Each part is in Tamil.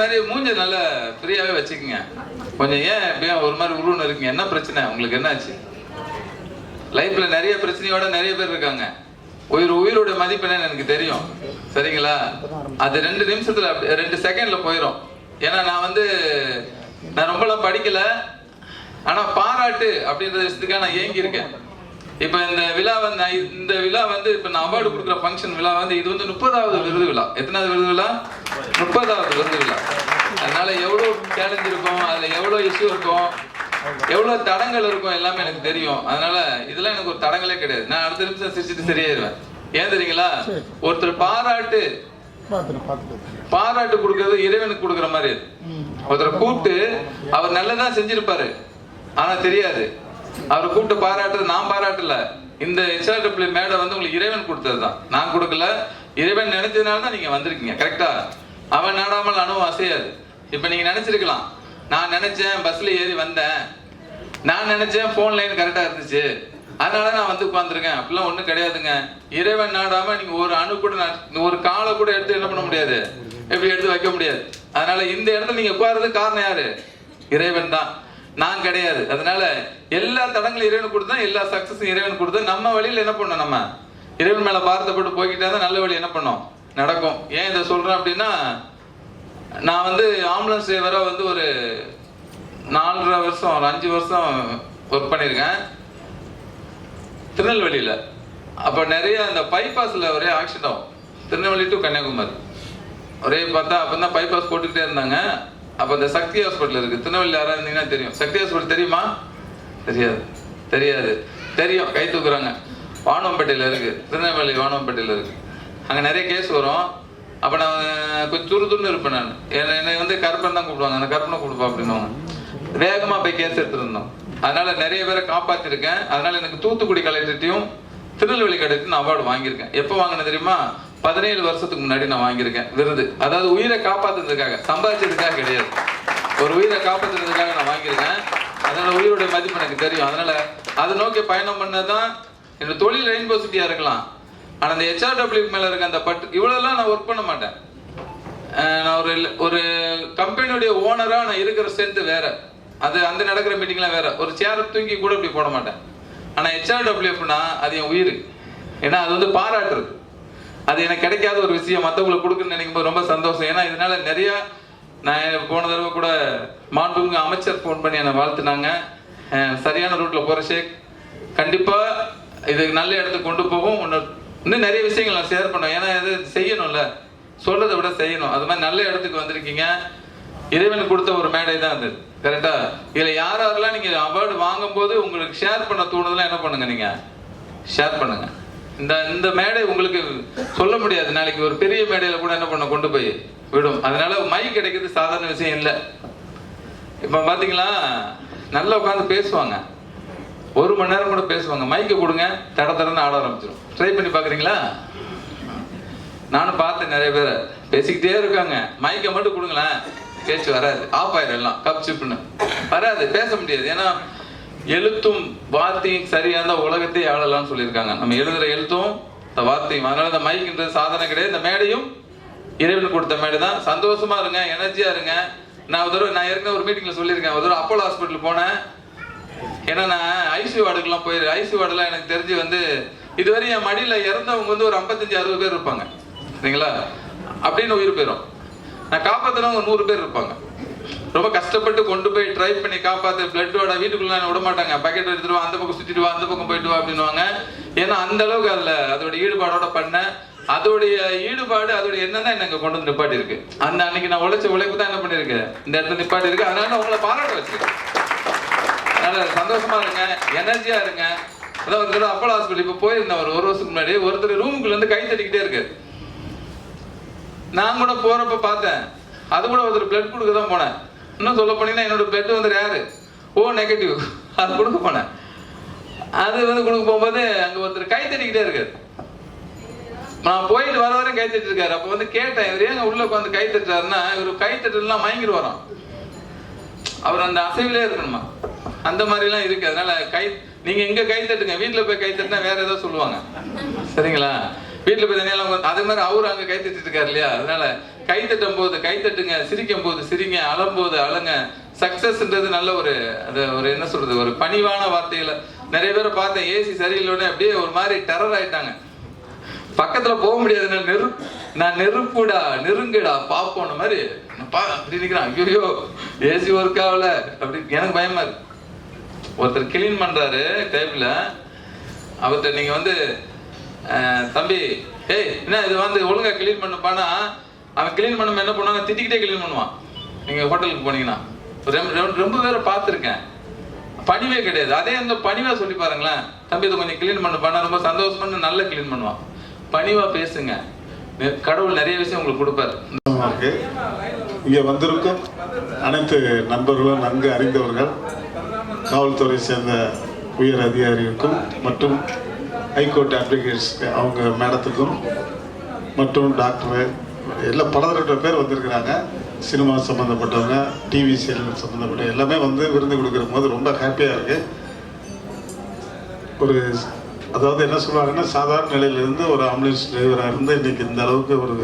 மாதிரி மூஞ்ச நல்லா ஃப்ரீயாவே வச்சுக்கோங்க. கொஞ்சம் ஏன் எப்படியா ஒரு மாதிரி உருன்னு இருக்குங்க? என்ன பிரச்சனை? உங்களுக்கு என்னாச்சு? லைஃப்ல நிறைய பிரச்சனையோட நிறைய பேர் இருக்காங்க. உயிர் உயிரோட மதிப்பு என்னன்னு எனக்கு தெரியும். சரிங்களா? அது ரெண்டு நிமிஷத்துல ரெண்டு செகண்ட்ல போயிடும் ஏன்னா நான் வந்து நான் ரொம்பலாம் படிக்கல. ஆனா பாராட்டு அப்படின்ற விஷயத்துக்காக நான் ஏங்கி இருக்கேன் இப்ப இந்த விழா வந்து இந்த விழா வந்து இப்ப நான் அவார்டு கொடுக்குற ஃபங்க்ஷன் விழா வந்து இது வந்து முப்பதாவது விருது விழா. எத்தனாவது விருது விழா? முப்பதாவது விருது விழா. அதனால எவ்வளவு சேலஞ்ச் இருக்கும் அதுல எவ்வளவு இஷ்யூ இருக்கும் எவ்வளவு தடங்கள் இருக்கும் எல்லாமே எனக்கு தெரியும். அதனால இதெல்லாம் எனக்கு ஒரு தடங்களே கிடையாது. நான் அடுத்த நிமிஷம் சிரிச்சிட்டு சரியாயிருவேன். ஏன் தெரியுங்களா? ஒருத்தர் பாராட்டு பாராட்டு கொடுக்கறது இறைவனுக்கு கொடுக்குற மாதிரி. ஒருத்தரை கூப்பிட்டு அவர் நல்லதா செஞ்சிருப்பாரு. ஆனா தெரியாது. அவரை கூப்பிட்டு பாராட்டுறது நான் பாராட்டல. இந்த ஹெச்ஆர்டபிள்யூ மேடை வந்து உங்களுக்கு இறைவன் கொடுத்தது தான் நான் கொடுக்கல. இறைவன் நினைச்சதுனால தான் நீங்க வந்திருக்கீங்க கரெக்டா அவன் நாடாமல் அனுபவம் அசையாது. இப்ப நீங்க நினைச்சிருக்கலாம். நான் நினைச்சேன் பஸ்ல ஏறி வந்தேன். நான் நினைச்சேன் போன் லைன் கரெக்டா இருந்துச்சு. அதனால நான் வந்து உட்காந்துருக்கேன் அப்படிலாம் ஒண்ணும் கிடையாதுங்க. இறைவன் நாடாம நீங்க ஒரு அணு கூட ஒரு காலை கூட எடுத்து என்ன பண்ண முடியாது. எப்படி எடுத்து வைக்க முடியாது. அதனால இந்த இடத்துல நீங்க உட்கார்றதுக்கு காரணம் யாரு? இறைவன் தான். நான் கிடையாது. அதனால எல்லா தடங்களும் இறைவன் கொடுத்தா எல்லா சக்சஸும் இறைவன் கொடுத்தா நம்ம வழியில் என்ன பண்ணணும் நம்ம? இறைவன் மேல பார்த்தப்பட்டு போய்கிட்டே தான் நல்ல வழி என்ன பண்ணோம்? நடக்கும். ஏன் இதை சொல்றேன் அப்படின்னா நான் வந்து ஆம்புலன்ஸ் டிரைவரா வந்து ஒரு நாலரை வருஷம் ஒரு அஞ்சு வருஷம் ஒர்க் பண்ணியிருக்கேன். திருநெல்வேலியில். அப்போ நிறைய அந்த பைபாஸில் ஒரே ஆக்சிடென்ட் ஆகும். திருநெல்வேலி டு கன்னியாகுமரி. ஒரே பார்த்தா அப்போ தான் பைபாஸ் போட்டுக்கிட்டே இருந்தாங்க. அப்போ இந்த சக்தி ஹாஸ்பிட்டல் இருக்குது திருநெல்வேலி யாரா இருந்தீங்கன்னா தெரியும். சக்தி ஹாஸ்பிட்டல் தெரியுமா? தெரியாது. தெரியாது. தெரியும். கை தூக்குறாங்க. வானம்பேட்டையில் இருக்குது திருநெல்வேலி வானம்பேட்டையில் இருக்குது அங்கே நிறைய கேஸ் வரும். அப்போ நான் கொஞ்சம் துரு இருப்பேன் நான். என்னை என்னை வந்து கருப்பன் தான் கூப்பிடுவாங்க. அந்த கருப்பனை கூப்பிடுப்பா அப்படின்னுவாங்க வேகமாக போய் கேஸ் எடுத்துருந்தோம். அதனால நிறைய பேரை காப்பாத்திருக்கேன். அதனால எனக்கு தூத்துக்குடி கலெக்டர்ட்டையும் திருநெல்வேலி கலெக்டர் அவார்டு வாங்கியிருக்கேன். எப்போ வாங்கினேன் தெரியுமா? பதினேழு வருஷத்துக்கு முன்னாடி நான் வாங்கியிருக்கேன் விருது. அதாவது உயிரை காப்பாத்துறதுக்காக சம்பாதிச்சதுக்காக கிடையாது. ஒரு உயிரை காப்பாத்துறதுக்காக நான் வாங்கியிருக்கேன். அதனால உயிரோடைய மதிப்பு எனக்கு தெரியும். அதனால அதை நோக்கி பயணம் பண்ணதான் என்னோட தொழில் ரெயின்போ சிட்டியா இருக்கலாம். ஆனா அந்த ஹெச்ஆர்டபிள்யூ மேல இருக்க அந்த பட்டு இவ்வளவுலாம் நான் ஒர்க் பண்ண மாட்டேன். நான் ஒரு ஒரு கம்பெனியுடைய ஓனரா நான் இருக்கிற ஸ்ட்ரென்த் வேற. அது அந்த நடக்கிற மீட்டிங்லாம் வேற. ஒரு சேரை தூக்கி கூட இப்படி போட மாட்டேன். ஆனா ஹெச்ஆர்டபிள்யூஎஃப்னா அது என் உயிர். ஏன்னா அது வந்து பாராட்டுறது. அது எனக்கு கிடைக்காத ஒரு விஷயம். மற்றவங்களுக்கு கொடுக்குன்னு நினைக்கும் போது ரொம்ப சந்தோஷம். ஏன்னா இதனால நிறைய நான் போன தடவை கூட மாண்புமிகு அமைச்சர் ஃபோன் பண்ணி என்னை வாழ்த்துனாங்க. சரியான ரூட்ல போற ஷேக். கண்டிப்பா இது நல்ல இடத்துக்கு கொண்டு போகும். இன்னும் இன்னும் நிறைய விஷயங்கள் நான் ஷேர் பண்ணோம் ஏன்னா இது செய்யணும்ல. சொல்றதை விட செய்யணும். அது மாதிரி நல்ல இடத்துக்கு வந்திருக்கீங்க. இறைவன் கொடுத்த ஒரு மேடை தான் அது. கரெக்டா இதுல யார் யாரெல்லாம் நீங்க அவார்டு வாங்கும்போது உங்களுக்கு ஷேர் பண்ண தோணுதெல்லாம் என்ன பண்ணுங்க நீங்க? ஷேர் பண்ணுங்க. இந்த இந்த மேடை உங்களுக்கு சொல்ல முடியாது. நாளைக்கு ஒரு பெரிய மேடையில கூட என்ன பண்ண கொண்டு போய் விடும். அதனால மை கிடைக்கிறது சாதாரண விஷயம் இல்லை. இப்ப பாத்தீங்களா? நல்லா உட்காந்து பேசுவாங்க. ஒரு மணி நேரம் கூட பேசுவாங்க. மைக்கை கொடுங்க. தட தடன்னு ஆட ஆரம்பிச்சிடும் ட்ரை பண்ணி பாக்குறீங்களா? நானும் பார்த்தேன் நிறைய பேரை. பேசிக்கிட்டே இருக்காங்க. மைக்கை மட்டும் கொடுங்களேன். பேச்சு வராது. ஆஃப் ஆயிரும் எல்லாம். கப் சிப்புன்னு வராது. பேச முடியாது. ஏன்னா எழுத்தும் வார்த்தையும் சரியா இருந்தா உலகத்தை ஆளலாம்னு சொல்லியிருக்காங்க. நம்ம எழுதுற எழுத்தும் இந்த வார்த்தையும் அதனால இந்த மைக்குன்றது சாதனை கிடையாது. இந்த மேடையும் இறைவன் கொடுத்த மேடை தான். சந்தோஷமா இருங்க எனர்ஜியா இருங்க. நான் ஒரு தடவை நான் ஏற்கனவே ஒரு மீட்டிங்ல சொல்லியிருக்கேன். ஒரு தடவை அப்போலோ ஹாஸ்பிட்டல் போனேன். ஏன்னா நான் ஐசியூ வார்டுக்கெல்லாம் போயிரு ஐசியூ வார்டுலாம் எனக்கு தெரிஞ்சு வந்து இதுவரை என் மடியில இறந்தவங்க வந்து ஒரு ஐம்பத்தஞ்சு அறுபது பேர் இருப்பாங்க. சரிங்களா? அப்படின்னு உயிர் போயிடும் நான் காப்பாத்தினவங்க ஒரு நூறு பேர் இருப்பாங்க. ரொம்ப கஷ்டப்பட்டு கொண்டு போய் ட்ரை பண்ணி காப்பாத்து பிளட்டோட வீட்டுக்குள்ள நான் விட மாட்டாங்க பக்கெட் எடுத்துட்டு வா அந்த பக்கம் சுத்திட்டு வா அந்த பக்கம் போயிட்டு வா அப்படின்னுவாங்க. ஏன்னா அந்த அளவுக்கு அதுல அதோட ஈடுபாடோட பண்ணேன் அதோடைய ஈடுபாடு அதோட எண்ணம் தான் எனக்கு கொண்டு வந்து நிப்பாட்டி இருக்கு அந்த அன்னைக்கு நான் உழைச்ச உழைப்பு தான் என்ன பண்ணிருக்கேன் இந்த இடத்துல நிப்பாட்டி இருக்கு அதனால உங்களை பாராட்ட வச்சிருக்கேன் அதனால சந்தோஷமா இருங்க எனர்ஜியா இருங்க. அதான் ஒரு தடவை அப்போலோ ஹாஸ்பிட்டல் இப்போ போயிருந்தேன் ஒரு ஒரு வருஷத்துக்கு முன்னாடி. ஒருத்தர் ரூமுக்குள்ள இருந்து கை தட்டிக்கிட்டே இருக்கு. நான் கூட போறப்ப பார்த்தேன். அது கூட ஒருத்தர் பிளட் கொடுக்க தான் போனேன். இன்னும் சொல்ல போனீங்கன்னா என்னோட பெட் வந்து யாரு ஓ நெகட்டிவ் அது கொடுக்க போனேன். அது வந்து கொடுக்க போகும்போது அங்கே ஒருத்தர் கை தட்டிக்கிட்டே இருக்காரு. நான் போயிட்டு வர வரையும் கை தட்டிட்டு இருக்காரு அப்போ வந்து கேட்டேன் இவர் ஏங்க உள்ள உட்காந்து கை தட்டுறாருன்னா இவர் கை தட்டுலாம் மயங்கிட்டு வரோம் அவர் அந்த அசைவிலே இருக்கணுமா? அந்த மாதிரிலாம் இருக்கு. அதனால கை நீங்க எங்க கை தட்டுங்க. வீட்டுல போய் கை தட்டினா வேற ஏதோ சொல்லுவாங்க. சரிங்களா? வீட்டுல போய் தனியெல்லாம் அதே மாதிரி அவரு அங்க கை தட்டிட்டு இருக்காரு இல்லையா? அதனால கை தட்டும் போது கை தட்டுங்க சிரிக்கும் போது சிரிங்க அழும்போது அழுங்க. சக்சஸ்ன்றது நல்ல ஒரு அது ஒரு என்ன சொல்றது ஒரு பணிவான வார்த்தையில. நிறைய பேரை பார்த்தேன் ஏசி சரியில்லைன்னு அப்படியே ஒரு மாதிரி டெரர் ஆயிட்டாங்க. பக்கத்துல போக முடியாது நான் நெரு நான் நெருப்புடா நெருங்குடா பாப்போன மாதிரி பா அப்படி நிக்கிறான். ஐயோ ஏசி ஒர்க் ஆகல அப்படி எனக்கு பயமா இருக்கு. ஒருத்தர் கிளீன் பண்றாரு டேபிள அவர்கிட்ட நீங்க வந்து தம்பி ஏய் என்ன இது வந்து ஒழுங்கா கிளீன் பண்ணப்பானா? அவன் கிளீன் பண்ணும் என்ன பண்ணுவாங்க திட்டிக்கிட்டே கிளீன் பண்ணுவான். நீங்க ஹோட்டலுக்கு போனீங்கன்னா. ரொம்ப- பேரை பார்த்துருக்கேன். பணிவே கிடையாது. அதே அந்த பணிவா சொல்லி பாருங்களேன். தம்பி இதை கொஞ்சம் க்ளீன் பண்ண. ரொம்ப சந்தோஷமா நல்லா க்ளீன் பண்ணுவான். பணிவா பேசுங்க. கடவுள் நிறைய விஷயம் உங்களுக்கு கொடுப்பாரு. இங்கே வந்திருக்கும் அனைத்து நண்பர்களும் நன்கு அறிந்தவர்கள் காவல்துறை சேர்ந்த உயர் அதிகாரிகளுக்கும் மற்றும் ஹைகோர்ட் அட்வொகேட்ஸ் அவங்க மேடத்துக்கும் மற்றும் டாக்டர் எல்லாம் பல பேர் வந்திருக்கிறாங்க. சினிமா சம்மந்தப்பட்டவங்க டிவி சீரியல் சம்மந்தப்பட்ட எல்லாமே வந்து விருந்து கொடுக்குற போது ரொம்ப ஹாப்பியாக இருக்குது ஒரு அதாவது என்ன சொல்லுவாங்கன்னா சாதாரண நிலையிலிருந்து ஒரு ஆம்புலன்ஸ் டிரைவராக இருந்து இன்னைக்கு இந்த அளவுக்கு ஒரு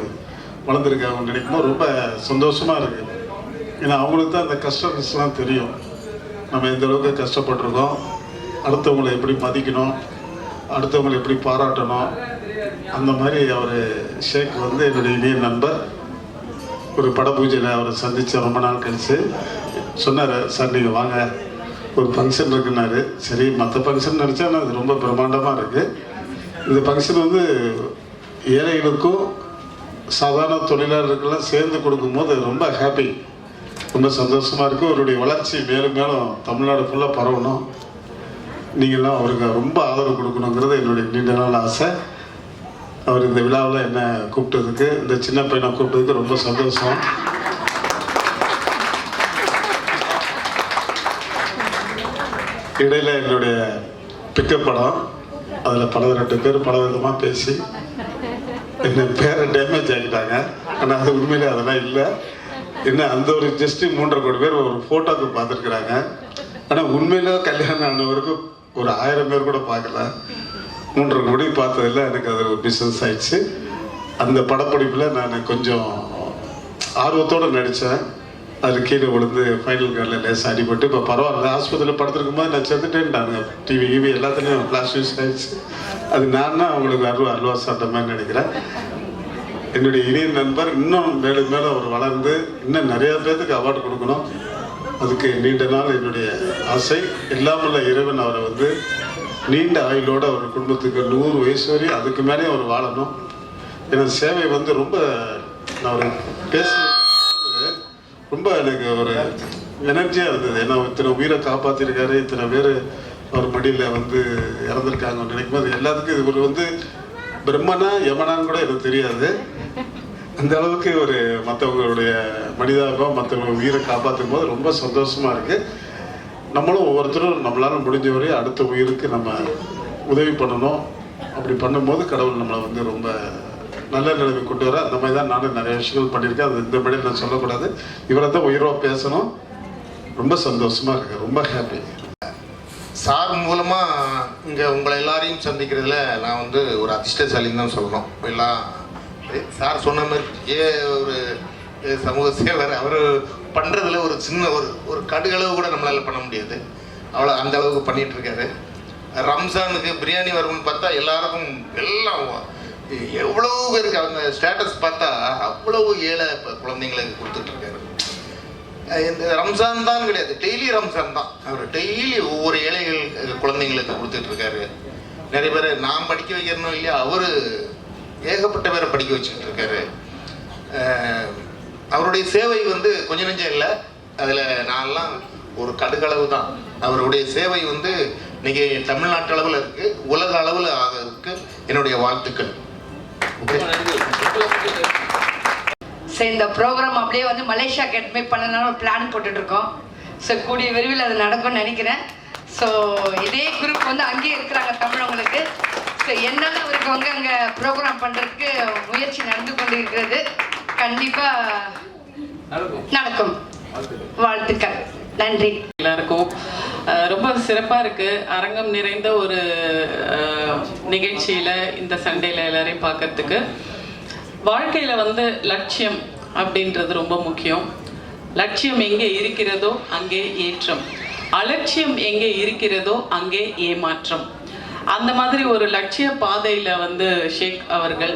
வளர்ந்துருக்காங்க நினைக்கும் போது ரொம்ப சந்தோஷமாக இருக்குது ஏன்னா அவங்களுக்கு தான் அந்த கஷ்டம்லாம் தெரியும். நம்ம எந்த அளவுக்கு கஷ்டப்பட்டிருக்கோம். அடுத்தவங்களை எப்படி மதிக்கணும். அடுத்தவங்களை எப்படி பாராட்டணும். அந்த மாதிரி அவர் ஷேக் வந்து என்னுடைய இளைய நண்பர். ஒரு பட பூஜையில் அவரை சந்தித்து ரொம்ப நாள் கழித்து சொன்னார் சார் நீங்கள் வாங்க. ஒரு ஃபங்க்ஷன் இருக்குன்னாரு. சரி மற்ற ஃபங்க்ஷன் நினச்சா அது ரொம்ப பிரம்மாண்டமாக இருக்குது இந்த ஃபங்க்ஷன் வந்து ஏழைகளுக்கும் சாதாரண தொழிலாளர்களுக்கெல்லாம் சேர்ந்து கொடுக்கும்போது ரொம்ப ஹாப்பி ரொம்ப சந்தோஷமாக இருக்குது அவருடைய வளர்ச்சி மேலும் மேலும் தமிழ்நாடு ஃபுல்லாக பரவணும். நீங்கள்லாம் அவருக்கு ரொம்ப ஆதரவு கொடுக்கணுங்கிறது என்னுடைய நீண்ட நாள் ஆசை. அவர் இந்த விழாவில் என்ன கூப்பிட்டதுக்கு இந்த சின்ன பையனை கூப்பிட்டதுக்கு ரொம்ப சந்தோஷம். இடையில் என்னுடைய பிக்கப் படம் அதில் பல ரெண்டு பேர் பல விதமாக பேசி என்ன பேரை டேமேஜ் ஆகிட்டாங்க ஆனால் அது உண்மையிலே அதெல்லாம் இல்லை. என்ன அந்த ஒரு ஜஸ்ட் மூன்றரை கோடி பேர் ஒரு ஃபோட்டோக்கு பார்த்துருக்குறாங்க. ஆனால் உண்மையிலே கல்யாணம் ஆனவருக்கு ஒரு ஆயிரம் பேர் கூட பார்க்கல. மூன்று கோடி பார்த்ததில் எனக்கு அது ஒரு பிஸ்னஸ் ஆயிடுச்சு. அந்த படப்பிடிப்பில் நான் கொஞ்சம் ஆர்வத்தோடு நடித்தேன் அது கீழே விழுந்து ஃபைனல் கார்டில் லேசாக அடிபட்டு இப்போ பரவாயில்ல ஆஸ்பத்திரியில் படுத்திருக்கும் போது நான் செத்துட்டேன்ட்டானுங்க டிவி கிவி எல்லாத்துலேயும் ஃப்ளாஷ் யூஸ் ஆயிடுச்சு. அது நான் தான் அவங்களுக்கு அருவா அல்வா சாப்பிட்ட மாதிரி நினைக்கிறேன். என்னுடைய இணைய நண்பர் இன்னும் மேலும் மேலும் அவர் வளர்ந்து இன்னும் நிறைய பேர்த்துக்கு அவார்டு கொடுக்கணும். அதுக்கு நீண்ட நாள் என்னுடைய ஆசை. இல்லாமல் இறைவன் அவரை வந்து நீண்ட ஆயுளோடு அவர் குடும்பத்துக்கு நூறு வயசு வரையும் அதுக்கு மேலே அவர் வாழணும். எனது சேவை வந்து ரொம்ப நான் அவர் பேசுறது ரொம்ப எனக்கு ஒரு எனர்ஜியாக இருந்தது. ஏன்னா இத்தனை உயிரை காப்பாற்றிருக்காரு இத்தனை பேர் அவர் மடியில் வந்து இறந்துருக்காங்கன்னு நினைக்கும் போது எல்லாத்துக்கும் இது ஒரு வந்து பிரம்மனா யமனான்னு கூட எனக்கு தெரியாது. அந்த அளவுக்கு ஒரு மற்றவங்களுடைய மனிதாபம் மற்றவங்க உயிரை காப்பாற்றும் போது ரொம்ப சந்தோஷமாக இருக்குது நம்மளும் ஒவ்வொருத்தரும் நம்மளால முடிஞ்ச வரை அடுத்த உயிருக்கு நம்ம உதவி பண்ணணும். அப்படி பண்ணும்போது கடவுள் நம்மளை வந்து ரொம்ப நல்ல நிலைமை கொண்டு வர அந்த மாதிரி தான் நானும் நிறைய விஷயங்கள் பண்ணியிருக்கேன். அது இந்த மாதிரி நான் சொல்லக்கூடாது. இவரை தான் உயிரோ பேசணும். ரொம்ப சந்தோஷமா இருக்கு. ரொம்ப ஹாப்பி சார் மூலமா இங்க உங்களை எல்லாரையும் சந்திக்கிறதுல நான் வந்து ஒரு அதிர்ஷ்டசாலின்னு தான் சொல்லணும். எல்லாம் சார் சொன்ன மாதிரி ஏ ஒரு ஏ சமூக சேவர் அவர் பண்ணுறதுல ஒரு சின்ன ஒரு ஒரு கடுகளவு கூட நம்மளால் பண்ண முடியாது. அவ்வளோ அந்த அளவுக்கு பண்ணிட்டு இருக்காரு. ரம்ஜானுக்கு பிரியாணி வரும்னு பார்த்தா எல்லாருக்கும் எல்லாம் எவ்வளோ பேருக்கு அந்த ஸ்டேட்டஸ் பார்த்தா அவ்வளவு ஏழை இப்போ குழந்தைங்களுக்கு கொடுத்துட்ருக்காரு இந்த ரம்ஜான் தான் கிடையாது. டெய்லி ரம்ஜான் தான். அவர் டெய்லி ஒவ்வொரு ஏழைகள் குழந்தைங்களுக்கு கொடுத்துட்ருக்காரு நிறைய பேர் நான் படிக்க வைக்கிறனும் இல்லையா அவர் ஏகப்பட்ட பேரை படிக்க வச்சுக்கிட்டு இருக்காரு. அவருடைய சேவை வந்து கொஞ்ச நெஞ்சம் இல்லை. அதில் நான்லாம் ஒரு கடுகளவு தான். அவருடைய சேவை வந்து இன்னைக்கு தமிழ்நாட்டு அளவில் இருக்கு. உலக அளவில் ஆகிறதுக்கு என்னுடைய வாழ்த்துக்கள். சரி இந்த ப்ரோக்ராம் அப்படியே வந்து மலேசியா கெட்மே பண்ணனால ஒரு பிளான் போட்டுட்டு இருக்கோம் ஸோ கூடிய விரைவில் அது நடக்கும்னு நினைக்கிறேன். ஸோ இதே குரூப் வந்து அங்கேயே இருக்கிறாங்க தமிழவங்களுக்கு ஸோ என்னால் அவருக்கு வந்து அங்கே ப்ரோக்ராம் பண்ணுறதுக்கு முயற்சி நடந்து கொண்டு இருக்கிறது கண்டிப்பாக நடக்கும். வாழ்த்துக்கள். நன்றி. எல்லாருக்கும். ரொம்ப சிறப்பாக இருக்கு. அரங்கம் நிறைந்த ஒரு நிகழ்ச்சியில இந்த சண்டேல எல்லாரையும் பார்க்கறதுக்கு. வாழ்க்கையில வந்து லட்சியம் அப்படின்றது ரொம்ப முக்கியம். லட்சியம் எங்கே இருக்கிறதோ அங்கே ஏற்றம். அலட்சியம் எங்கே இருக்கிறதோ அங்கே ஏமாற்றம். அந்த மாதிரி ஒரு லட்சிய பாதையில வந்து ஷேக் அவர்கள்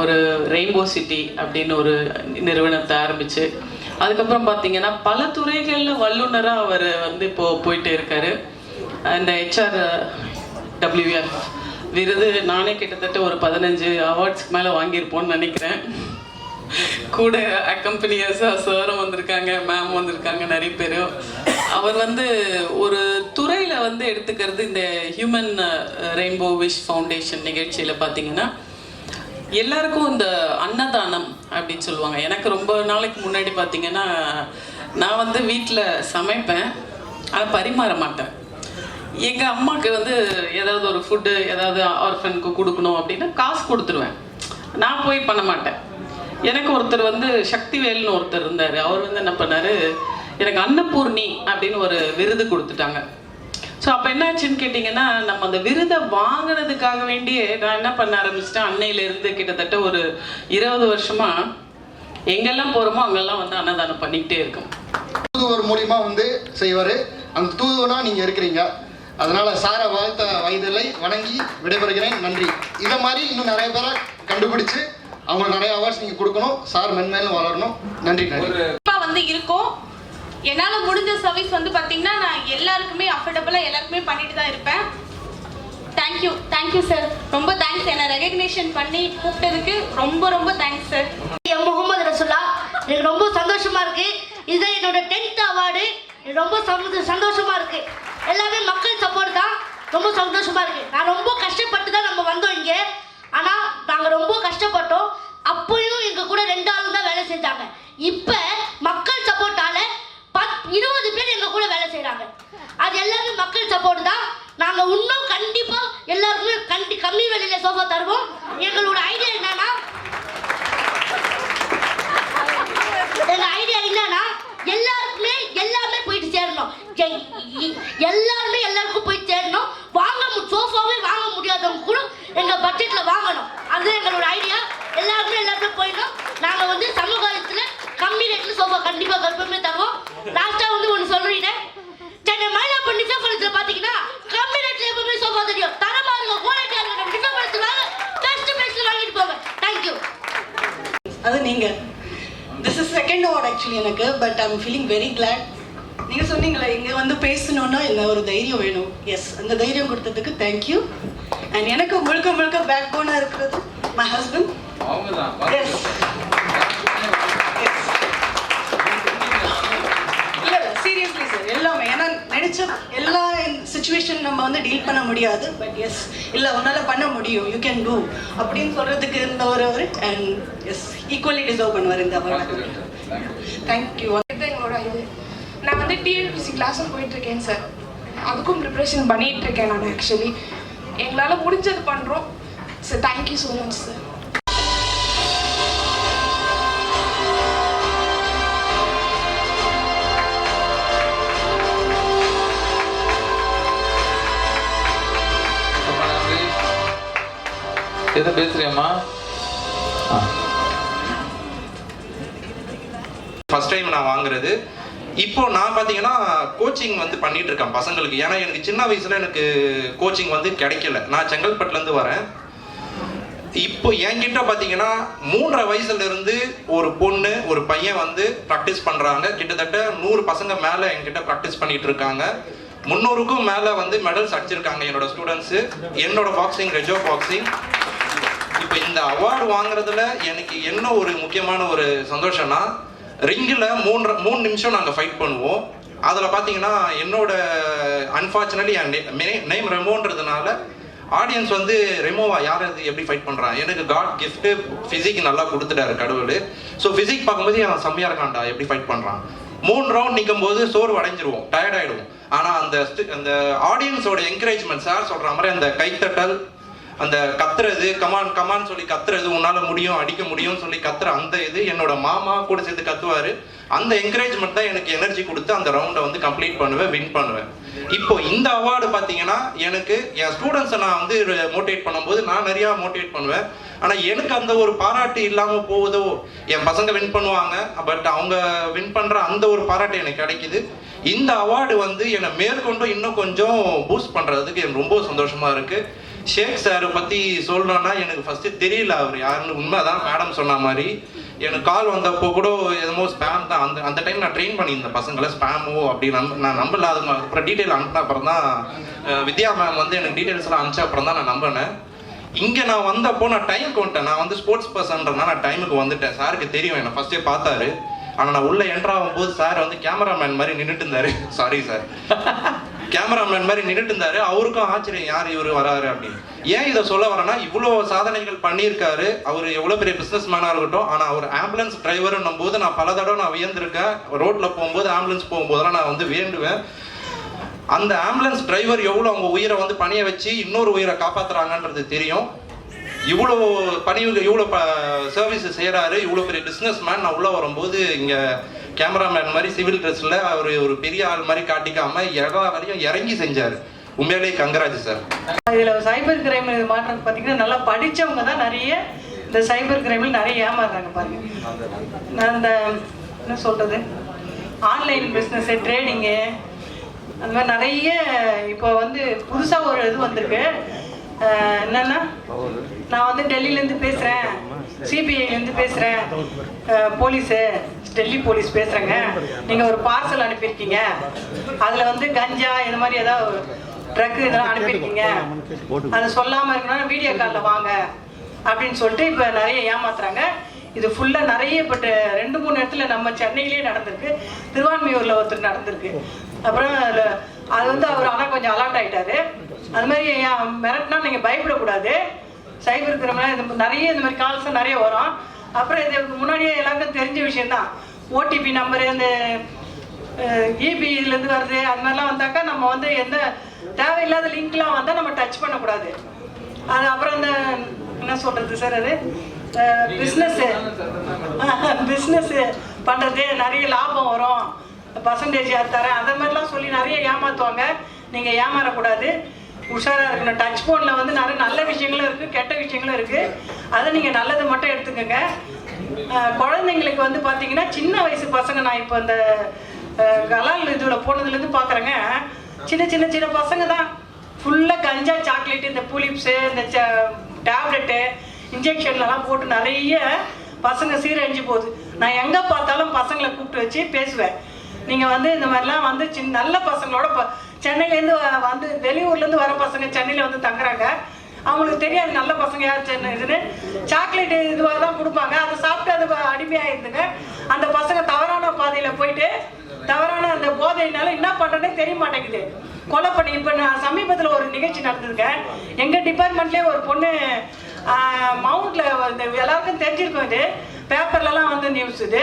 ஒரு ரெயின்போ சிட்டி அப்படின்னு ஒரு நிறுவனத்தை ஆரம்பிச்சு அதுக்கப்புறம் பார்த்தீங்கன்னா பல துறைகளில் வல்லுநராக அவர் வந்து இப்போ போயிட்டு இருக்காரு. இந்த ஹெச்ஆர் டபிள்யூஎஃப் விருது நானே கிட்டத்தட்ட ஒரு பதினஞ்சு அவார்ட்ஸ்க்கு மேலே வாங்கியிருப்போம்னு நினைக்கிறேன். கூட அக்கம்பனியர்ஸாக சாரும் வந்திருக்காங்க மேம் வந்திருக்காங்க நிறைய பேர். அவர் வந்து ஒரு துறையில் வந்து எடுத்துக்கிறது இந்த human rainbow uh, wish foundation நிகழ்ச்சியில் பார்த்தீங்கன்னா எல்லாருக்கும் இந்த அன்னதானம் அப்படின்னு சொல்லுவாங்க. எனக்கு ரொம்ப நாளைக்கு முன்னாடி பார்த்தீங்கன்னா நான் வந்து வீட்டில் சமைப்பேன். அதை பரிமாற மாட்டேன். எங்கள் அம்மாவுக்கு வந்து ஏதாவது ஒரு ஃபுட்டு ஏதாவது ஆர்ஃபனுக்கு கொடுக்கணும் அப்படின்னா காசு கொடுத்துருவேன். நான் போய் பண்ண மாட்டேன். எனக்கு ஒருத்தர் வந்து சக்திவேல்னு ஒருத்தர் இருந்தார். அவர் வந்து என்ன பண்ணார் எனக்கு அன்னபூர்ணி அப்படின்னு ஒரு விருது கொடுத்துட்டாங்க. ஸோ அப்போ என்னாச்சுன்னு கேட்டிங்கன்னா நம்ம அந்த விருதை வாங்கினதுக்காக வேண்டியே நான் என்ன பண்ண ஆரம்பிச்சிட்டேன்? அன்னையிலேருந்து கிட்டத்தட்ட ஒரு இருபது வருஷமா எங்கெல்லாம் போகிறோமோ அங்கெல்லாம் வந்து அன்னதானம் பண்ணிக்கிட்டே இருக்கோம். தூதுவர் மூலியமா வந்து செய்வார். அந்த தூதுவனா நீங்க இருக்கிறீங்க. அதனால சாரை வாழ்த்த வயதில்லை வணங்கி விடைபெறுகிறேன். நன்றி. இதை மாதிரி இன்னும் நிறைய பேரை கண்டுபிடிச்சு அவங்களுக்கு நிறைய அவார்ட்ஸ் நீங்க கொடுக்கணும். சார் மென்மேலும் வளரணும். நன்றி நன்றி. வந்து இருக்கும். என்னால் முடிஞ்ச சர்வீஸ் வந்து பார்த்தீங்கன்னா நான் எல்லாருக்குமே அஃபோர்டபுளாக எல்லாருக்குமே பண்ணிட்டு தான் இருப்பேன். Thank you thank you sir ரொம்ப தேங்க்ஸ் என்னை ரெகக்னேஷன் பண்ணி கூப்பிட்டதுக்கு ரொம்ப ரொம்ப தேங்க்ஸ் சார் என் முகமது ரசுல்லா எனக்கு ரொம்ப சந்தோஷமா இருக்கு. இதுதான் என்னோட டென்த் அவார்டு ரொம்ப சந்தோ- சந்தோஷமா இருக்கு. எல்லாமே மக்கள் சப்போர்ட் தான். ரொம்ப சந்தோஷமா இருக்கு. நான் ரொம்ப கஷ்டப்பட்டு தான் நம்ம வந்தோம் இங்கே. ஆனால் நாங்கள் ரொம்ப கஷ்டப்பட்டோம். அப்பயும் எங்க கூட ரெண்டு ஆளும் தான் வேலை செஞ்சாங்க. இப்போ மக்கள் பத் இருபது பேர் எங்க கூட வேலை செய்யறாங்க அது எல்லாமே மக்கள் சப்போர்ட் தான். நாங்க இன்னும் கண்டிப்பா எல்லாருக்குமே கண்டி கம்மி விலையில சோஃபா தருவோம். எங்களோட ஐடியா என்னன்னா எங்க ஐடியா என்னன்னா எல்லாருக்குமே எல்லாமே போயிட்டு சேரணும் எ- இ- எல்லாருமே எல்லாருக்கும் போய் சேரணும் வாங்க மு- சோஃபாவே வாங்க முடியாதவங்க கூட எங்க பட்ஜெட்ல வாங்கணும் அதுதான் எங்களோட ஐடியா எல்லாருமே எல்லாருமே போயிடணும் நாங்க வந்து சமூகத்துல கம்மி ரேட்ல சோஃபா கண்டிப்பா கற்பமே தருவோம் லாஸ்டா வந்து ஒன்று சொல்றீங்க சென்னை மயிலாப்பூர் டிஃபரன்ஸ்ல பாத்தீங்கன்னா கம்மி ரேட்ல எப்பவுமே சோஃபா தெரியும் தரமா இருக்கும் குவாலிட்டியா இருக்கும் டிஃபரன்ஸ் வாங்க பெஸ்ட் பிரைஸ்ல வாங்கிட்டு போங்க தேங்க்யூ அது நீங்க this is second award actually எனக்கு but I'm feeling very glad நீங்க சொன்னீங்களே இங்க வந்து பேசணும்னா என்ன ஒரு தைரியம் வேணும்? எஸ் அந்த தைரியம் கொடுத்ததுக்கு தேங்க்யூ அண்ட் எனக்கு முழுக்க முழுக்க பேக் போனா இருக்கிறது மை ஹஸ்பண்ட் எஸ் இல்ல சீரியஸ்லி சார் எல்லாமே. ஏன்னா நினைச்ச எல்லா சுச்சுவேஷன் நம்ம வந்து டீல் பண்ண முடியாது. பட் எஸ் இல்ல உன்னால பண்ண முடியும். யூ கேன் டூ அப்படின்னு சொல்றதுக்கு இருந்தவர் அவர். அண்ட் எஸ் ஈக்குவலி டிசர்வ் பண்ணுவார் இந்த அவர். தேங்க்யூ இது எங்களோட இது. நான் வந்து டிஎன்பிசி கிளாஸும் போயிட்டு இருக்கேன் சார் அதுக்கும் ப்ரிப்பரேஷன் பண்ணிட்டு இருக்கேன் நான் ஆக்சுவலி எங்களால் முடிஞ்சது பண்ணுறோம் sir thank you so much sir ரொம்ப நன்றி எதை பேசுறியம்மா? ஆ. ஃபர்ஸ்ட் டைம் நான் வாங்குறது. இப்போ நான் பார்த்தீங்கன்னா கோச்சிங் வந்து பண்ணிட்டு இருக்கேன் பசங்களுக்கு. ஏன்னா எனக்கு சின்ன வயசுல எனக்கு கோச்சிங் வந்து கிடைக்கல. நான் செங்கல்பட்டுலேருந்து வரேன். இப்போ என்கிட்ட பார்த்தீங்கன்னா மூன்றரை வயசுல இருந்து ஒரு பொண்ணு ஒரு பையன் வந்து ப்ராக்டிஸ் பண்ணுறாங்க கிட்டத்தட்ட நூறு பசங்க மேலே என்கிட்ட ப்ராக்டிஸ் பண்ணிட்டு இருக்காங்க முந்நூறுக்கும் மேலே வந்து மெடல்ஸ் அடிச்சிருக்காங்க என்னோட ஸ்டூடெண்ட்ஸு என்னோட பாக்ஸிங் ரெஜோ பாக்ஸிங் இப்போ இந்த அவார்டு வாங்குறதுல எனக்கு என்ன ஒரு முக்கியமான ஒரு சந்தோஷம்னா ரிங்கில் மூன்று மூணு நிமிஷம் நாங்கள் ஃபைட் பண்ணுவோம். அதில் பார்த்தீங்கன்னா என்னோட அன்ஃபார்ச்சுனேட்லி என் நேம் ரெமோன்றதுனால ஆடியன்ஸ் வந்து ரெமோவா யார் அது எப்படி ஃபைட் பண்ணுறான் எனக்கு காட் கிஃப்ட்டு ஃபிசிக் நல்லா கொடுத்துட்டாரு கடவுள். ஸோ ஃபிசிக் பார்க்கும்போது அவன் செம்மையாக இருக்கான்டா எப்படி ஃபைட் பண்ணுறான் மூணு ரவுண்ட் நிற்கும் போது சோர்வு அடைஞ்சிருவோம் டயர்ட் ஆனால் அந்த அந்த ஆடியன்ஸோட என்கரேஜ்மெண்ட் சார் சொல்கிற மாதிரி அந்த கைத்தட்டல் அந்த கத்துறது கமான் கமான் சொல்லி கத்துறது உன்னால முடியும் அடிக்க முடியும்னு சொல்லி கத்துற அந்த இது என்னோட மாமா கூட சேர்த்து கத்துவாரு. அந்த என்கரேஜ்மெண்ட் தான் எனக்கு எனர்ஜி கொடுத்து அந்த ரவுண்டை வந்து கம்ப்ளீட் பண்ணுவேன் வின் பண்ணுவேன். இப்போ இந்த அவார்டு பார்த்தீங்கன்னா எனக்கு என் ஸ்டூடெண்ட்ஸை நான் வந்து மோட்டிவேட் பண்ணும்போது நான் நிறையா மோட்டிவேட் பண்ணுவேன். ஆனால் எனக்கு அந்த ஒரு பாராட்டு இல்லாமல் போகுதோ என் பசங்க வின் பண்ணுவாங்க பட் அவங்க வின் பண்ணுற அந்த ஒரு பாராட்டு எனக்கு கிடைக்குது. இந்த அவார்டு வந்து என்னை மேற்கொண்டு இன்னும் கொஞ்சம் பூஸ்ட் பண்ணுறதுக்கு எனக்கு ரொம்ப சந்தோஷமாக இருக்குது ஷேக் சாரை பற்றி சொல்லணும்னா எனக்கு ஃபஸ்ட்டு தெரியல அவர் யாருன்னு. உண்மைதான் மேடம் சொன்ன மாதிரி. எனக்கு கால் வந்தப்போ கூட எதுமோ ஸ்பேம் தான். அந்த அந்த டைம் நான் ட்ரெயின் பண்ணியிருந்தேன். பசங்களை ஸ்பேமோ அப்படின்னு நம்ப நான் நம்பல. அது அப்புறம் டீட்டெயில் அனுப்பின அப்புறம் தான் வித்யா மேம் வந்து எனக்கு டீட்டெயில்ஸ்லாம் அனுப்பிச்ச அப்புறம் தான் நான் நம்பினேன். இங்கே நான் வந்தப்போ நான் டைமுக்கு வந்துட்டேன் நான் வந்து ஸ்போர்ட்ஸ் பர்சன்றதுனால நான் டைமுக்கு வந்துட்டேன். சாருக்கு தெரியும் என்னை. ஃபஸ்ட்டே பார்த்தாரு. ஆனால் நான் உள்ளே என்ட்ராகும் போது சார் வந்து கேமராமேன் மாதிரி நின்றுட்டு இருந்தாரு. சாரி சார் கேமராமேன் மாதிரி நின்றுட்டு இருந்தாரு. அவருக்கும் ஆச்சரியம் யார் இவர் வராரு? அப்படின்னு. ஏன் இதை சொல்ல வரேன்னா இவ்வளோ சாதனைகள் பண்ணியிருக்காரு. அவர் எவ்வளோ பெரிய பிஸ்னஸ் மேனாக இருக்கட்டும் ஆனால் அவர் ஆம்புலன்ஸ் டிரைவருன்னும் போது நான் பல தடவை நான் வியந்திருக்கேன். ரோட்டில் போகும்போது ஆம்புலன்ஸ் போகும்போதெல்லாம் நான் வந்து வேண்டுவேன். அந்த ஆம்புலன்ஸ் டிரைவர் எவ்வளோ அவங்க உயிரை வந்து பணிய வச்சு இன்னொரு உயிரை காப்பாற்றுறாங்கன்றது தெரியும். இவ்வளோ பணி இவ்வளோ ப சர்வீஸ் செய்கிறாரு இவ்வளோ பெரிய பிஸ்னஸ் மேன் நான் உள்ளே வரும்போது இங்கே கேமராமேன் மாதிரி சிவில் ட்ரெஸ்ஸில் அவர் ஒரு பெரிய ஆள் மாதிரி காட்டிக்காம எல்லா வரையும் இறங்கி செஞ்சார். உண்மையிலேயே கங்கராஜ் சார் இதில் சைபர் கிரைம் இது மாற்றம் பார்த்தீங்கன்னா நல்லா படித்தவங்க தான் நிறைய இந்த சைபர் கிரைமில் நிறைய ஏமாறுறாங்க பாருங்க. நான் இந்த என்ன சொல்கிறது ஆன்லைன் பிஸ்னஸ்ஸு ட்ரேடிங்கு அந்த மாதிரி நிறைய இப்போ வந்து புதுசாக ஒரு இது வந்திருக்கு. என்னன்னா நான் வந்து டெல்லியிலேருந்து பேசுகிறேன் சிபிஐலேருந்து பேசுகிறேன் போலீஸு டெல்லி போலீஸ் பேசுகிறேங்க நீங்கள் ஒரு பார்சல் அனுப்பியிருக்கீங்க. அதில் வந்து கஞ்சா இந்த மாதிரி ஏதாவது ட்ரக்கு இதெல்லாம் அனுப்பியிருக்கீங்க. அதை சொல்லாமல் இருக்கணும்னா வீடியோ காலில் வாங்க அப்படின்னு சொல்லிட்டு இப்போ நிறைய ஏமாத்துறாங்க. இது ஃபுல்லாக நிறைய இப்போ ரெண்டு மூணு இடத்துல நம்ம சென்னையிலே நடந்திருக்கு. திருவான்மையூரில் ஒருத்தர் நடந்திருக்கு. அப்புறம் அது வந்து அவர் ஆனால் கொஞ்சம் அலர்ட் ஆயிட்டாரு. அது மாதிரி மிரட்டினா நீங்கள் பயப்படக்கூடாது. சைபர் கிரைம்லாம் இது நிறைய இந்த மாதிரி கால்ஸ் நிறைய வரும். அப்புறம் இது முன்னாடியே எல்லாருக்கும் தெரிஞ்ச விஷயம்தான். ஓடிபி நம்பரு இந்த இபி இதுலேருந்து வருது. அது மாதிரிலாம் வந்தாக்கா நம்ம வந்து எந்த தேவையில்லாத லிங்க்லாம் வந்தால் நம்ம டச் பண்ணக்கூடாது. அது அப்புறம் இந்த என்ன சொல்கிறது சார் அது? பிஸ்னஸ்ஸு பிஸ்னஸ்ஸு பண்ணுறது நிறைய லாபம் வரும். பர்சன்டேஜ் தரேன்? அந்த மாதிரிலாம் சொல்லி நிறைய ஏமாற்றுவாங்க நீங்கள் ஏமாறக்கூடாது. உஷாராக இருக்கணும். டச் ஃபோனில் வந்து நிறைய நல்ல விஷயங்களும் இருக்குது கெட்ட விஷயங்களும் இருக்குது அதை நீங்கள் நல்லது மட்டும் எடுத்துக்கோங்க. குழந்தைங்களுக்கு வந்து பார்த்தீங்கன்னா சின்ன வயசு பசங்க நான் இப்போ இந்த கலால் இதில் போனதுலேருந்து பார்க்குறேங்க சின்ன சின்ன சின்ன பசங்க தான். ஃபுல்லாக கஞ்சா சாக்லேட்டு இந்த புலிப்ஸு இந்த டேப்லெட்டு இன்ஜெக்ஷன்லலாம் போட்டு நிறைய பசங்க சீரழிஞ்சு போகுது. நான் எங்கே பார்த்தாலும் பசங்களை கூப்பிட்டு வச்சு பேசுவேன். நீங்கள் வந்து இந்த மாதிரிலாம் வந்து சின்ன நல்ல பசங்களோட சென்னையிலேருந்து வ- வந்து வெளியூர்லேருந்து வர பசங்க சென்னையில் வந்து தங்குறாங்க. அவங்களுக்கு தெரியாது நல்ல பசங்க யார் சென்னை இதுன்னு சாக்லேட் இதுவாக தான் கொடுப்பாங்க. அதை சாப்பிட்டு அது வ- அடிமையாயிருந்துங்க அந்த பசங்க தவறான பாதையில் போயிட்டு தவறான அந்த போதையினால என்ன பண்ணுறதுனே தெரிய மாட்டேங்குது. கொலை பண்ணி இப்போ நான் சமீபத்தில் ஒரு நிகழ்ச்சி நடந்திருக்க எங்கள் டிபார்ட்மெண்ட்லேயே ஒரு பொண்ணு மவுண்ட்ல இந்த எல்லாருக்கும் தெரிஞ்சிருக்கும் இது. பேப்பர்லலாம் வந்து நியூஸ் இது.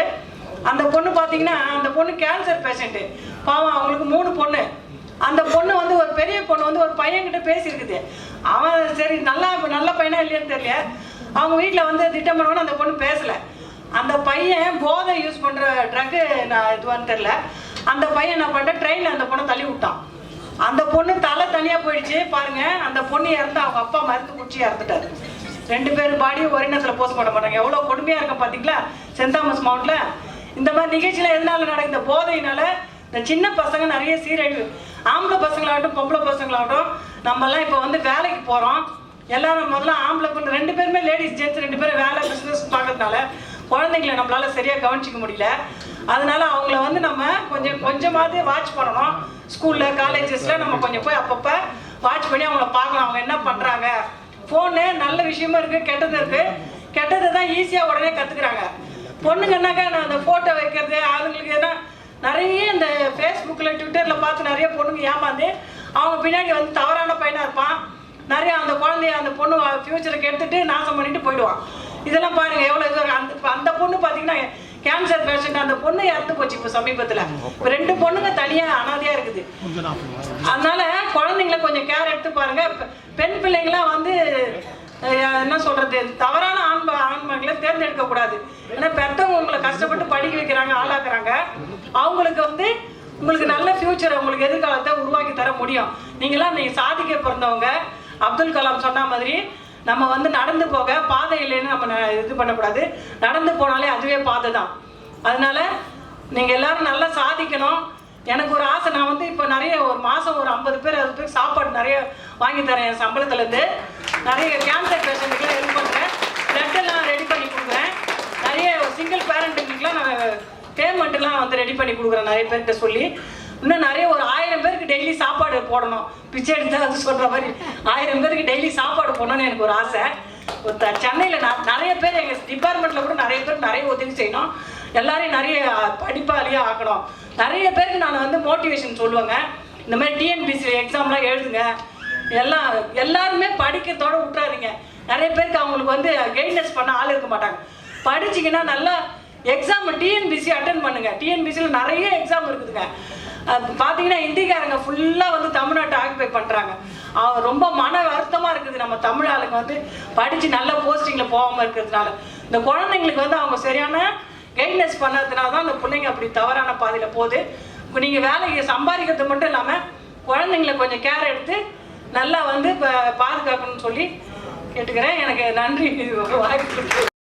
அந்த பொண்ணு பார்த்தீங்கன்னா அந்த பொண்ணு கேன்சர் பேஷண்ட்டு பாவம் அவங்களுக்கு மூணு பொண்ணு. அந்த பொண்ணு வந்து ஒரு பெரிய பொண்ணு வந்து ஒரு பையன்கிட்ட பேசியிருக்குது. அவன் சரி நல்லா நல்ல பையனா இல்லையான்னு தெரியல. அவங்க வீட்டில் வந்து திட்டம் பண்ணுவோன்னு அந்த பொண்ணு பேசலை. அந்த பையன் போதை யூஸ் பண்ணுற ட்ரக்கு நான் இதுவான்னு தெரில அந்த பையன் என்ன பண்ணிட்டேன்? ட்ரெயினில் அந்த பொண்ணை தள்ளி விட்டான். அந்த பொண்ணு தலை தனியாக போயிடுச்சு. பாருங்க அந்த பொண்ணு இறந்து அவங்க அப்பா மருந்து குச்சி இறந்துட்டாரு. ரெண்டு பேரும் பாடியும் ஒரு இனத்தில் போஸ்ட் பண்ண மாட்டாங்க. எவ்வளோ கொடுமையாக இருக்கும் பார்த்தீங்களா சென்ட் தாமஸ் மவுண்ட்ல. இந்த மாதிரி நிகழ்ச்சியில் எதனால நடந்த இந்த போதையினால இந்த சின்ன பசங்க நிறைய சீரழிவு. ஆம்பளை பசங்களாகட்டும் பொம்பளை பசங்களாகட்டும் நம்மலாம் இப்போ வந்து வேலைக்கு போகிறோம் எல்லாரும் முதல்ல ஆம்பளை பொண்ணு ரெண்டு பேருமே லேடிஸ் ஜென்ஸ் ரெண்டு பேரும் வேலை பிஸ்னஸ் பார்க்கறதுனால குழந்தைங்களை நம்மளால சரியாக கவனிச்சிக்க முடியல. அதனால அவங்கள வந்து நம்ம கொஞ்சம் கொஞ்சமாவது வாட்ச் பண்ணணும். ஸ்கூலில் காலேஜஸில் நம்ம கொஞ்சம் போய் அப்பப்போ வாட்ச் பண்ணி அவங்கள பார்க்கலாம் அவங்க என்ன பண்ணுறாங்க ஃபோனு நல்ல விஷயமும் இருக்குது கெட்டது இருக்குது கெட்டதை தான் ஈஸியாக உடனே கற்றுக்குறாங்க பொண்ணுங்கன்னாக்கா நான் அந்த ஃபோட்டோ வைக்கிறது அதுங்களுக்கு என்ன நிறைய இந்த ஃபேஸ்புக்கில் ட்விட்டரில் பார்த்து நிறைய பொண்ணுங்க ஏமாந்து அவங்க பின்னாடி வந்து தவறான பையனாக இருப்பான். நிறைய அந்த குழந்தைய அந்த பொண்ணு ஃப்யூச்சரை கெடுத்துட்டு நாசம் பண்ணிட்டு போயிடுவான். இதெல்லாம் பாருங்க எவ்வளோ இது அந்த அந்த பொண்ணு பார்த்தீங்கன்னா கேன்சர் பேஷண்ட் அந்த பொண்ணு இறந்து போச்சு இப்போ சமீபத்தில். இப்போ ரெண்டு பொண்ணுங்க தனியாக அனாதையாக இருக்குது. அதனால குழந்தைங்கள கொஞ்சம் கேர் எடுத்து பாருங்க. பெ- பெண் பிள்ளைங்களாம் வந்து என்ன சொல்றது? தவறான ஆண் ஆண்மக்களை தேர்ந்தெடுக்க கூடாது ஏன்னா பெற்றவங்க உங்களை கஷ்டப்பட்டு படிக்க வைக்கிறாங்க ஆளாக்குறாங்க. அவங்களுக்கு வந்து உங்களுக்கு நல்ல ஃபியூச்சர் உங்களுக்கு எதிர்காலத்தை உருவாக்கி தர முடியும். நீங்களாம் நீங்கள் சாதிக்க பிறந்தவங்க அப்துல் கலாம் சொன்ன மாதிரி நம்ம வந்து நடந்து போக பாதை இல்லைன்னு நம்ம இது பண்ணக்கூடாது. நடந்து போனாலே அதுவே பாதை தான் அதனால நீங்க எல்லாரும் நல்லா சாதிக்கணும். எனக்கு ஒரு ஆசை நான் வந்து இப்போ நிறைய ஒரு மாதம் ஒரு ஐம்பது பேர் அது பேர் சாப்பாடு நிறைய வாங்கி தரேன் என் சம்பளத்துலேருந்து நிறைய கேன்சர் பேஷண்ட்டுக்கெல்லாம் ஹெல்ப் பண்ணுறேன் பிளட் எல்லாம் ரெடி பண்ணி கொடுக்குறேன். நிறைய சிங்கிள் பேரண்ட்டுங்களுக்குலாம் நான் பேமெண்ட்லாம் வந்து ரெடி பண்ணி கொடுக்குறேன் நிறைய பேர்கிட்ட சொல்லி. இன்னும் நிறைய ஒரு ஆயிரம் பேருக்கு டெய்லி சாப்பாடு போடணும். பிச்சை எடுத்து அது சொல்கிற மாதிரி ஆயிரம் பேருக்கு டெய்லி சாப்பாடு போடணும்னு எனக்கு ஒரு ஆசை. ஒரு த- சென்னையில் நான் நிறைய பேர் எங்கள் டிபார்ட்மெண்ட்டில் கூட நிறைய பேர் நிறைய உதவி செய்யணும். எல்லாரையும் நிறைய படிப்பாளியாக ஆக்கணும். நிறைய பேருக்கு நான் வந்து மோட்டிவேஷன் சொல்லுவேங்க. இந்த மாதிரி டிஎன்பிசி எக்ஸாம்லாம் எழுதுங்க. எல்லாம் எல்லாருமே படிக்கிறதோட விட்டுறாதீங்க நிறைய பேருக்கு அவங்களுக்கு வந்து கைட்னஸ் பண்ண ஆள் இருக்க மாட்டாங்க. படிச்சீங்கன்னா நல்லா எக்ஸாம் டிஎன்பிசி அட்டன் பண்ணுங்க. டிஎன்பிசியில் நிறைய எக்ஸாம் இருக்குதுங்க. பார்த்தீங்கன்னா இந்திக்காரங்க ஃபுல்லாக வந்து தமிழ்நாட்டை ஆக்குபை பண்ணுறாங்க ரொம்ப மன வருத்தமாக இருக்குது நம்ம தமிழ் ஆளுங்க வந்து படித்து நல்ல போஸ்டிங்கில் போகாமல் இருக்கிறதுனால. இந்த குழந்தைங்களுக்கு வந்து அவங்க சரியான கைட்னஸ் பண்ணதுனால தான் அந்த பிள்ளைங்க அப்படி தவறான பாதையில் போகுது. இப்போ நீங்கள் வேலைக்கு சம்பாதிக்கிறது மட்டும் இல்லாமல் குழந்தைங்கள கொஞ்சம் கேர் எடுத்து நல்லா வந்து பாதுகாக்கணும்னு சொல்லி கேட்டுக்கிறேன். எனக்கு நன்றி. வாய்ப்பு